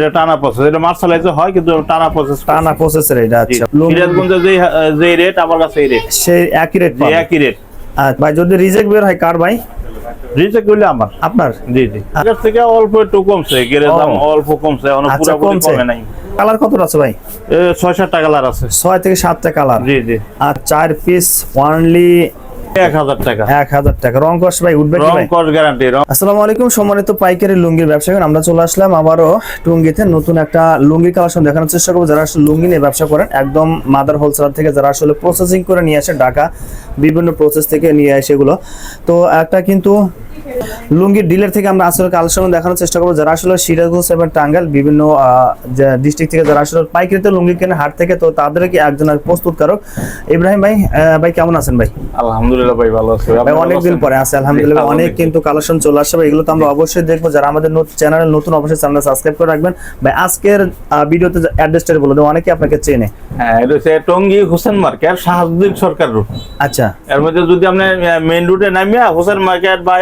এটা টানা প্রসেস এটা মার্শালাইজে হয় কিন্তু টানা প্রসেস টানা প্রসেসের এটা আচ্ছা। সিরাজগঞ্জে যে যে রেট আমার কাছে এই রেট সেই একই রেট একই রেট ভাই যদি রিজেক্ট বের হয় কার ভাই? রিচে করলে আমার। আপনার? জি জি। আগের থেকে অল্প একটু কমছে গেরের ও। দাম অল্প কমছে অনেক আচ্ছা কমে নাই। কালার কত আছে ভাই? ছয় সাত টাকা লার আছে। ছয় থেকে সাতটা কালার জি জি। আর চার পিস ওয়ানলি টাকা। এক হাজার টাকা। রং কস ভাই উঠবে রং গ্যারান্টি আসসালামু আলাইকুম সম্মানিত পাইকারি লুঙ্গির ব্যবসা আমরা চলে আসলাম আবারও টুঙ্গিতে নতুন একটা লুঙ্গি কালেকশন দেখানোর চেষ্টা করব। যারা আসলে লুঙ্গি নিয়ে ব্যবসা করেন একদম মাদার হোলসেলার থেকে যারা আসলে প্রসেসিং করে নিয়ে আসে ঢাকা বিভিন্ন প্রসেস থেকে নিয়ে আসে এগুলো। তো একটা কিন্তু লুঙ্গির ডিলার থেকে আমরা আসলে কালেকশন দেখানোর চেষ্টা করব। যারা আসলে সিরাজগঞ্জ এবং টাঙ্গাইল বিভিন্ন ডিস্ট্রিক্ট থেকে যারা আসলে পাইকারিতে লুঙ্গি কেনে হাট থেকে তো তাদেরকে একজন প্রস্তুতকারক। ইব্রাহিম ভাই আহ, ভাই কেমন আছেন ভাই? আলহামদুলিল্লাহ ভাই ভালো আছে। ভাই অনেকদিন পরে আছে আলহামদুলিল্লাহ। অনেক কিন্তু কালেকশন চলে এগুলো তো আমরা অবশ্যই দেখব। যারা আমাদের চ্যানেল নতুন অবশ্যই চ্যানেল সাবস্ক্রাইব করে রাখবেন। ভাই আজকের ভিডিওতে অ্যাড্রেসটা বলে দেবো অনেকে আপনাকে চেনে। হ্যাঁ এটা হচ্ছে টঙ্গী হোসেন মার্কেট শাহাবুদ্দিন সরকার রুট আচ্ছা। এর মধ্যে যদি আপনি মেইন রুটে নামিয়া হোসেন মার্কেট বা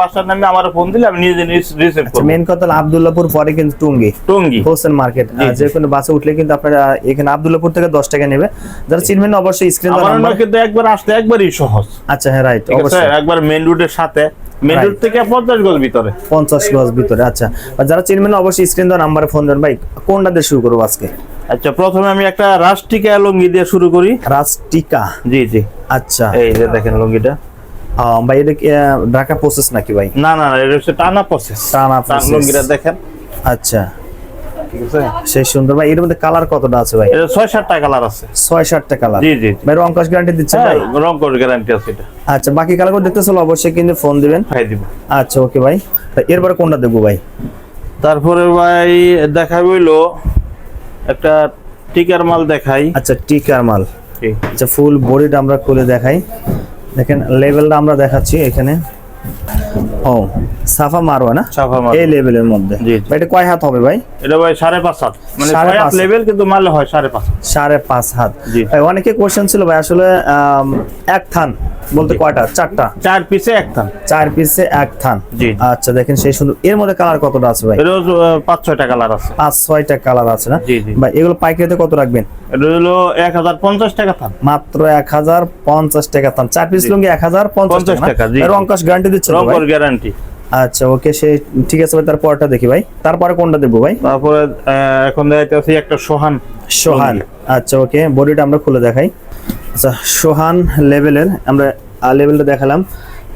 বাস স্ট্যান্ড নামিয়ে আমার ফোন দিলে আমি নিজে রিসিভ আচ্ছা করব। মেন কথা হলো আবদুল্লাপুর পরে কিন্তু টুঙ্গি। টঙ্গী। হোসেন মার্কেট। যে কোনো বাসে উঠলে কিন্তু আপনারা এখানে আবদুল্লাপুর থেকে দশ টাকা নেবে। যারা চিনবেন অবশ্যই স্ক্রিন আমার কিন্তু একবার আসতে একবারই সহজ। আচ্ছা হ্যাঁ রাইট অবশ্যই। একবার মেইন রুটের সাথে। Right. রুট থেকে পঞ্চাশ গজ ভিতরে। পঞ্চাশ গজ ভিতরে আচ্ছা। আর যারা চিনবেন অবশ্যই স্ক্রিন দেওয়া নাম্বারে ফোন দেন ভাই কোনটা দিয়ে শুরু করব আজকে? আচ্ছা প্রথমে আমি একটা রাষ্ট্রিকা লুঙ্গি দিয়ে শুরু করি। রাস্টিকা জি জি। আচ্ছা। এই যে দেখেন লুঙ্গিটা। ভাই এটা ঢাকা প্রসেস নাকি ভাই? না না এটা হচ্ছে টানা প্রসেস টানা process। লুঙ্গিটা দেখেন। আচ্ছা। ঠিক আছে? সেই সুন্দর। ভাই এর মধ্যে কালার কতটা আছে ভাই? এটা কালার আছে। ছয় সাতটা কালার জি জি। ভাই রং গ্যারান্টি দিচ্ছে হ্যাঁ ভাই? রং গ্যারান্টি আছে এটা। আচ্ছা বাকি দেখতে চলো অবশ্যই কিন্তু ফোন দিবেন। দিব। আচ্ছা ওকে ভাই। এরপরে কোনটা দেখব ভাই? তারপরে ভাই দেখাই হইল একটা টিকার মাল দেখাই। আচ্ছা টিকার মাল। আচ্ছা ফুল বডিটা আমরা খুলে দেখাই। দেখেন লেভেলটা আমরা দেখাচ্ছি এখানে। ও সাফা মারওয়া না? সাফা মাল এই লেভেলের মধ্যে। জি। এটা কয় হাত হবে ভাই? এটা ভাই সাড়ে পাঁচ হাত। মানে সাড়ে পাঁচ। লেভেল কিন্তু মারলে হয় সাড়ে পাঁচ হাত। সাড়ে পাঁচ হাত। জি। ভাই অনেকে কোশ্চেন ছিল ভাই আসলে এক থান বলতে কয়টা? চারটা। চার পিসে এক থান। চার পিসে এক থান। জি। আচ্ছা দেখেন সেই সুন্দর এর মধ্যে কালার কতটা আছে ভাই? আহ, পাঁচ ছয়টা কালার আছে। পাঁচ ছয়টা কালার আছে না? জি, জি। ভাই এগুলো পাইকারিতে কত রাখবেন? এটা হলো এক হাজার পঞ্চাশ টাকা থান। মাত্র এক হাজার পঞ্চাশ টাকা থান। চার পিস লুঙ্গি এক হাজার পঞ্চাশ টাকা। রংকাশ গ্যারান্টি দিচ্ছে তো রং ভাই কোড গ্যারান্টি আচ্ছা ওকে সে ঠিক আছে ভাই তারপরটা দেখি ভাই। তারপরে কোনটা দেবো ভাই? তারপরে এখন দেখাইতেছি একটা সোহান সোহান। আচ্ছা ওকে বডিটা আমরা খুলে দেখাই। আচ্ছা সোহান লেভেলের আমরা লেভেলটা দেখালাম।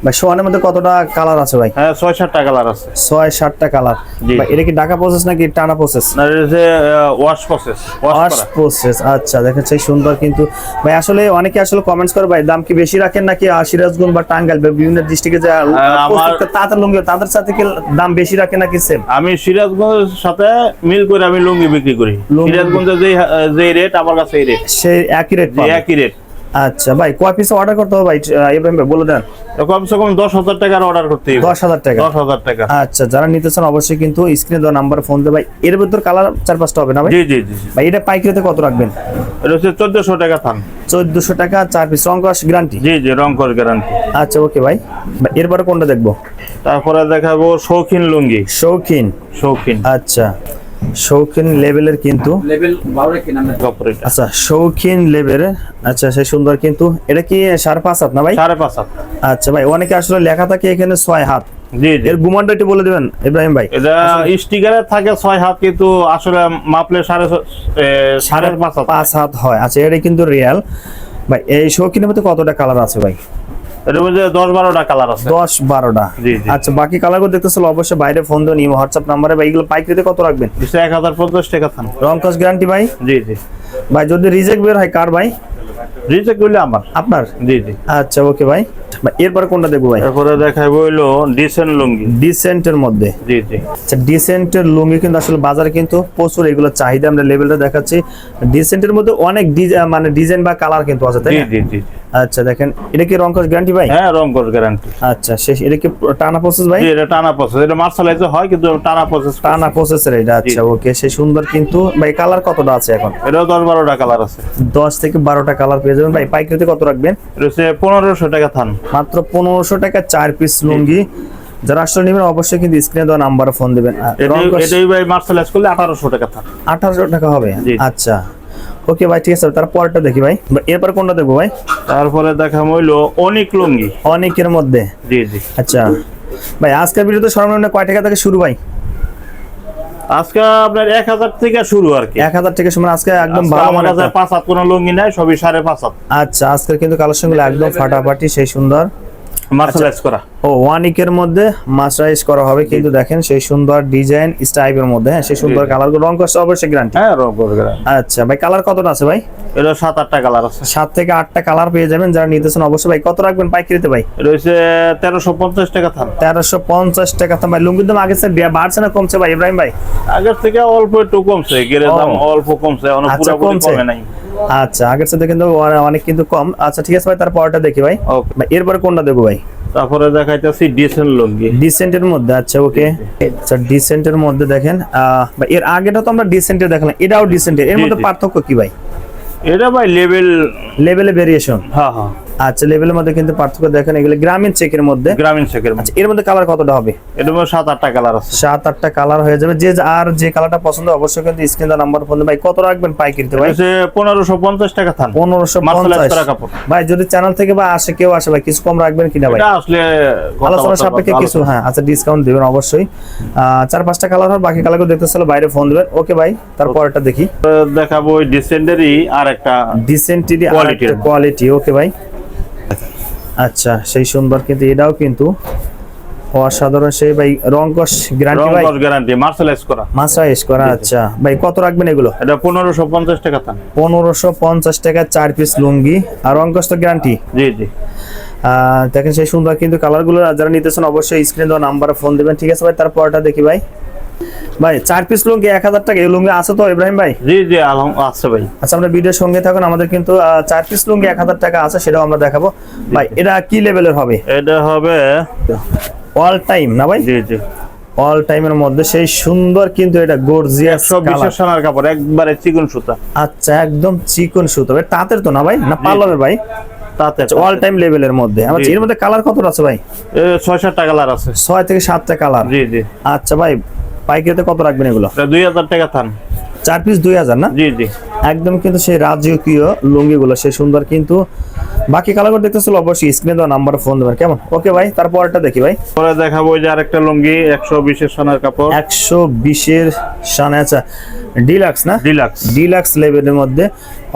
ভাই মধ্যে কতটা কালার আছে ভাই? হ্যাঁ ছয় সাতটা কালার আছে। ছয় সাতটা কালার ভাই এটা কি ঢাকা প্রসেস নাকি টানা প্রসেস এটা ওয়াশ প্রসেস ওয়াশ প্রসেস আচ্ছা দেখেন সেই সুন্দর কিন্তু। ভাই আসলে অনেকে আসলে কমেন্টস করে ভাই দাম কি বেশি রাখেন নাকি সিরাজগঞ্জ বা টাঙ্গাইল বা বিভিন্ন ডিস্ট্রিক্টে যে আমার- তাদের লুঙ্গি তাদের সাথে কি দাম বেশি রাখে নাকি সেম আমি সিরাজগঞ্জের সাথে মিল করে আমি লুঙ্গি বিক্রি করি। সিরাজগঞ্জে যে যে রেট আমার কাছে এই রেট সেই একই রেট একই রেট আচ্ছা ভাই কয় পিস অর্ডার করতে হবে ভাই? ইব্রাহিম ভাই বলে দেন। কমসে কম দশ হাজার টাকার অর্ডার করতে হবে। দশ হাজার টাকা। দশ হাজার টাকা। আচ্ছা যারা নিতে চান অবশ্যই কিন্তু স্ক্রিনে দেওয়া নাম্বার ফোন দেবে। ভাই এর ভিতর কালার চার পাঁচটা হবে না ভাই? জি জি জি। ভাই এটা পাইকারিতে কত রাখবেন? এটা হচ্ছে চোদ্দশো টাকা থান। চোদ্দশো টাকা চার পিস রঙ্কস গ্যারান্টি জি জি রং কর গ্যারান্টি আচ্ছা ওকে ভাই। ভাই, এরপরে কোনটা দেখব? তারপরে দেখাবো শৌখিন লুঙ্গি। শৌখিন। শৌখিন। আচ্ছা। শৌখিন লেভেলের কিন্তু আচ্ছা শৌখিন লেভেলের আচ্ছা সেই সুন্দর কিন্তু এটা কি সাড়ে পাঁচ হাত না ভাই? সাড়ে পাঁচ হাত। আচ্ছা ভাই অনেকে আসলে লেখা থাকে এখানে ছয় হাত। জি জি। এর গুমানটা একটু বলে দেবেন ইব্রাহিম ভাই। এটা স্টিকারে থাকে ছয় হাত কিন্তু আসলে মাপলে সাড়ে সাড়ে পাঁচ হাত। পাঁচ হাত হয়। আচ্ছা এটা কিন্তু রিয়াল। ভাই এই শৌখিনের মধ্যে কতটা কালার আছে ভাই? এটার মধ্যে দশ বারোটা কালার আছে। দশ বারোটা। জি, জি। আচ্ছা বাকি কালারগুলো দেখতেছিল অবশ্যই বাইরে ফোন দেন হোয়াটসঅ্যাপ নাম্বারে ভাই এগুলো পাইকারিতে কত রাখবেন? দিচ্ছে এক হাজার পঞ্চাশ টাকা থান। রং কস গ্যারান্টি ভাই? জি জি। ভাই যদি রিজেক্ট বের হয় কার ভাই? রিজেক্ট হইল আমার। আপনার? জি জি। আচ্ছা ওকে ভাই। এরপরে কোনটা দেখব ভাই? এরপরে দেখাবো হইল ডিসেন্ট লুঙ্গি। ডিসেন্টের মধ্যে। জি জি। আচ্ছা ডিসেন্টের লুঙ্গি কিন্তু আসলে বাজারে কিন্তু প্রচুর এগুলো চাহিদা আমরা লেভেলটা দেখাচ্ছি। ডিসেন্টের মধ্যে অনেক মানে ডিজাইন বা কালার কিন্তু আছে তাই জি জি জি আচ্ছা দেখেন এটা কি রংকস গ্যারান্টি ভাই? হ্যাঁ রংকস গ্যারান্টি আচ্ছা শেষ এটা কি টানা প্রসেস ভাই? এটা টানা প্রসেস এটা মার্শালাইজে হয় কিন্তু টানা প্রসেস টানা প্রসেসের এটা আচ্ছা ওকে সে সুন্দর কিন্তু ভাই কালার কতটা আছে এখন? এটা 10 থেকে 12টা কালার পেয়ে যাবেন। ভাই পাইকারিতে কত রাখবেন? রয়েছে টাকা থান। মাত্র পনেরোশো টাকা চার পিস লুঙ্গি। যারা টাকা থান। টাকা হবে? আচ্ছা। ওকে ভাই ঠিক আছে তারপরটা দেখি ভাই। এরপর কোনটা দেখব ভাই? তারপরে দেখা হইল অনেক লুঙ্গি। অনেকের মধ্যে। আচ্ছা। ভাই আজকের ভিডিওতে সর্বনিম্ন কয় টাকা থেকে শুরু ভাই? আজকে আপনার এক হাজার থেকে শুরু আর কি। এক হাজার থেকে শুরু আজকে একদম ভালো আমার কাছে পাঁচ হাত কোনো লুঙ্গি নাই সবই সাড়ে পাঁচ হাত। আচ্ছা আজকের কিন্তু কালেকশনগুলো একদম ফাটাফাটি সেই সুন্দর। মার্শালাইজ করা। ও ওয়ানিকের মধ্যে মাস্টারাইজ করা হবে কিন্তু দেখেন সেই সুন্দর ডিজাইন স্টাইপের মধ্যে হ্যাঁ সেই সুন্দর কালার রং কষ্ট অবশ্যই গ্যারান্টি হ্যাঁ রং আচ্ছা ভাই কালার কতটা আছে ভাই? এটা সাত আটটা কালার আছে। সাত থেকে আটটা কালার পেয়ে যাবেন যারা নিতেছেন অবশ্যই ভাই কত রাখবেন পাইকারিতে ভাই? তেরোশো পঞ্চাশ টাকা থান। তেরোশো পঞ্চাশ টাকা তো ভাই লুঙ্গির দাম আগে স্যার বাড়ছে না কমছে ভাই ইব্রাহিম ভাই? আগের থেকে অল্প একটু কমছে দাম অল্প কমছে অনেক কমছে। নাই। আচ্ছা আগের সাথে কিন্তু অনেক কিন্তু কম। আচ্ছা ঠিক আছে ভাই তার পরটা দেখি ভাই। এরপরে কোনটা দেখো ভাই? তারপরে দেখাইতেছি ডিসেন্ট লুঙ্গি। ডিসেন্টের মধ্যে আচ্ছা ওকে আচ্ছা ডিসেন্টের মধ্যে দেখেন ভাই এর আগেটা তো আমরা ডিসেন্টের দেখলাম এটাও ডিসেন্টের এর মধ্যে পার্থক্য কি ভাই? এটা ভাই লেভেল লেভেলে ভেরিয়েশন হ্যাঁ হ্যাঁ। আচ্ছা লেভেলের মধ্যে কিন্তু পার্থক্য দেখেন এগুলো গ্রামীণ চেকের মধ্যে। গ্রামীণ শেখের আচ্ছা এর মধ্যে কালার কতটা হবে? এটা মধ্যে সাত আটটা কালার আছে। সাত আটটা কালার হয়ে যাবে। যে আর যে কালারটা পছন্দ অবশ্যই কিন্তু স্ক্রিন নাম্বার ফোন ভাই কত রাখবেন পাইকারিতে ভাই? হচ্ছে পনেরোশো পঞ্চাশ টাকা থান। পনেরোশো মার্শালাইজ পঞ্চাশ করা কাপড়। ভাই যদি চ্যানেল থেকে বা আসে কেউ আসে ভাই কিছু কম রাখবেন কিনা ভাই? এটা আসলে আলোচনা সাপেক্ষে কিছু হ্যাঁ আচ্ছা ডিসকাউন্ট দিবেন অবশ্যই। চার পাঁচটা কালার হয় বাকি কালারগুলো দেখতে চাইলে বাইরে ফোন দিবেন। ওকে ভাই তারপর এটা দেখি। দেখাবো ওই ডিসেন্ডারই আর একটা এর। কোয়ালিটি ওকে ভাই। আচ্ছা সেই সুন্দর কিন্তু এটাও কিন্তু অসাধারণ সেই ভাই রংকশ গ্যারান্টি ভাই? রং গ্যারান্টি মার্শালাইজ করা মাসাইজ করা আচ্ছা। ভাই কত রাখবেন এগুলো? এটা পনেরোশো পঞ্চাশ টাকা থান পনেরোশো পঞ্চাশ টাকা চার পিস লুঙ্গি। আর রংকশ তো গ্যারান্টি জি জি। দেখেন সেই সুন্দর কিন্তু কালারগুলো যারা নিতেছেন অবশ্যই স্ক্রিন দেওয়া নাম্বারে ফোন দেবেন। ঠিক আছে ভাই তারপরটা দেখি ভাই। ভাই চার পিস লুঙ্গি এক হাজার টাকা। এই লুঙ্গি আছে তো ইব্রাহিম ভাই? জি জি আলহাম আছে ভাই। আচ্ছা আমরা ভিডিওর সঙ্গে থাকুন। আমাদের কিন্তু চার পিস লুঙ্গি এক হাজার টাকা আছে সেটাও আমরা দেখাবো। ভাই এটা কি লেভেলের হবে? এটা হবে অল টাইম না ভাই? জি জি। অল টাইমের মধ্যে সেই সুন্দর কিন্তু এটা গর্জিয়াস একশো বিশেষ সোনার কাপড় একবারে চিকন সুতা। আচ্ছা একদম চিকন সুতো। ভাই তাঁতের তো না ভাই? না পার্লারের ভাই? তাতে অল টাইম লেভেলের মধ্যে। আমার এর মধ্যে কালার কত আছে ভাই? এ, ছয় সাতটা কালার আছে। ছয় থেকে সাতটা কালার জি জি। আচ্ছা ভাই পাইকারিতে কত রাখবেন এগুলো? দুই হাজার টাকা থান। চার পিস দুই হাজার না? জি জি। একদম কিন্তু সেই রাজকীয় লুঙ্গিগুলো সেই সুন্দর কিন্তু বাকি কালারগুলো দেখতেছিল অবশ্যই স্ক্রিনে দেওয়া নাম্বার ফোন দেবেন কেমন? ওকে ভাই তারপরটা দেখি ভাই। পরে দেখাবো যে আরেকটা লুঙ্গি একশো বিশেষ সোনার কাপড়। একশো বিশের সানে আচ্ছা ডিলাক্স না? ডিলাক্স ডিলাক্স লেভেলের মধ্যে।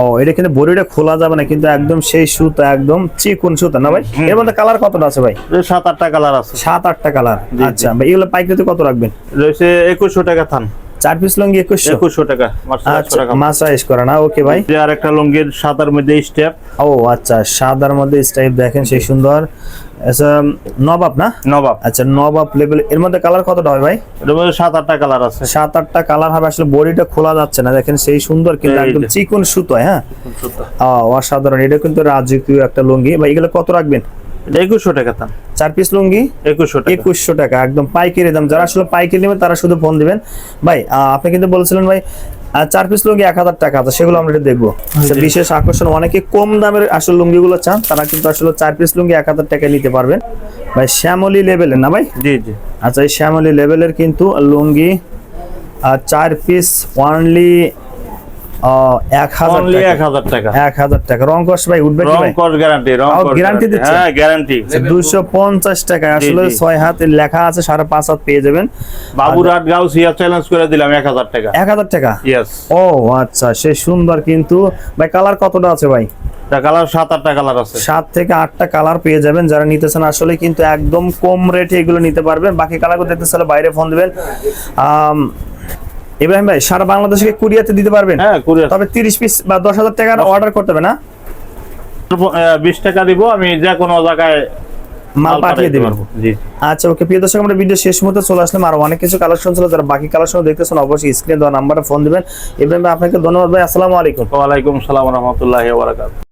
ও এটা কিন্তু বডিটা খোলা যাবে না কিন্তু একদম সেই সুতা একদম চিকুন সুতা না ভাই? এর মধ্যে কালার কতটা আছে ভাই? সাত আটটা কালার আছে। সাত আটটা কালার আচ্ছা ভাই এগুলো পাইকারিতে কত রাখবেন? রয়েছে একুশশো টাকা থান। চার পিস লুঙ্গি একুশশো? একুশশো টাকা মার্শালাইজ আচ্ছা করা না ওকে ভাই। যে আরেকটা লুঙ্গির সাদার মধ্যে স্টেপ ও আচ্ছা সাদার মধ্যে স্টাইপ দেখেন সেই সুন্দর। আচ্ছা নবাব না? নবাব। আচ্ছা নবাব লেভেল এর মধ্যে কালার কতটা হবে ভাই? এটার মধ্যে সাত আটটা কালার আছে। সাত আটটা কালার হবে আসলে বডিটা খোলা যাচ্ছে না। দেখেন সেই সুন্দর কিন্তু একদম চিকন সুতো হ্যাঁ? অসাধারণ। এটা কিন্তু রাজকীয় একটা লুঙ্গি। ভাই এগুলো কত রাখবেন? একুশশো টাকা থান চার পিস লুঙ্গি একুশশো টাকা। একুশশো টাকা একদম পাইকারি দাম। যারা আসলে পাইকারি নেবেন তারা শুধু ফোন দিবেন। ভাই আপনি কিন্তু বলছিলেন ভাই চার পিস লুঙ্গি এক হাজার টাকা আছে সেগুলো আমরা দেখব। আচ্ছা, বিশেষ আকর্ষণ অনেকে কম দামের আসলে লুঙ্গিগুলো চান তারা কিন্তু আসলে চার পিস লুঙ্গি এক হাজার টাকায় নিতে পারবেন। ভাই শ্যামলি লেভেলের না ভাই? জি জি। আচ্ছা এই শ্যামলি লেভেলের কিন্তু লুঙ্গি চার পিস অনলি এক হাজার টাকা। এক হাজার টাকা। এক হাজার টাকা। রং কস ভাই উঠবে রং কস গ্যারান্টি রং। দিচ্ছে? হ্যাঁ গ্যারান্টি দুশো পঞ্চাশ টাকা। আসলে ছয় হাতে লেখা আছে সাড়ে পাঁচ হাত পেয়ে যাবেন। বাবুরহাট গাউসিয়া চ্যালেঞ্জ করে দিলাম এক হাজার টাকা। এক হাজার টাকা? ইয়েস ও আচ্ছা সে সুন্দর কিন্তু। ভাই কালার কতটা আছে ভাই? কালার সাত আটটা কালার আছে। সাত থেকে আটটা কালার পেয়ে যাবেন। যারা নিতেছেন আসলে কিন্তু একদম কম রেটে এগুলো নিতে পারবেন। বাকি কালারগুলো দেখতে চাইলে বাইরে ফোন দিবেন। ইব্রাহিম ভাই সারা বাংলাদেশকে কুরিয়াতে দিতে পারবেন? হ্যাঁ কুরিয়ার। তবে তিরিশ পিস বা দশ হাজার টাকার অর্ডার করতে হবে না? বিশ টাকা দিব আমি যে কোনো জায়গায় মাল পাঠিয়ে জি আচ্ছা ওকে প্রিয় দর্শক আমরা ভিডিও শেষ মুহূর্তে চলে আসলাম। আর অনেক কিছু কালেকশন ছিল যারা বাকি কালেকশন দেখতেছেন অবশ্যই স্ক্রিনে দেওয়া নাম্বারে ফোন দিবেন। ইব্রাহিম ভাই আপনাকে ধন্যবাদ ভাই আসসালামু আলাইকুম। ওয়ালাইকুম সালাম রহমতুল্লাহ বারাকাত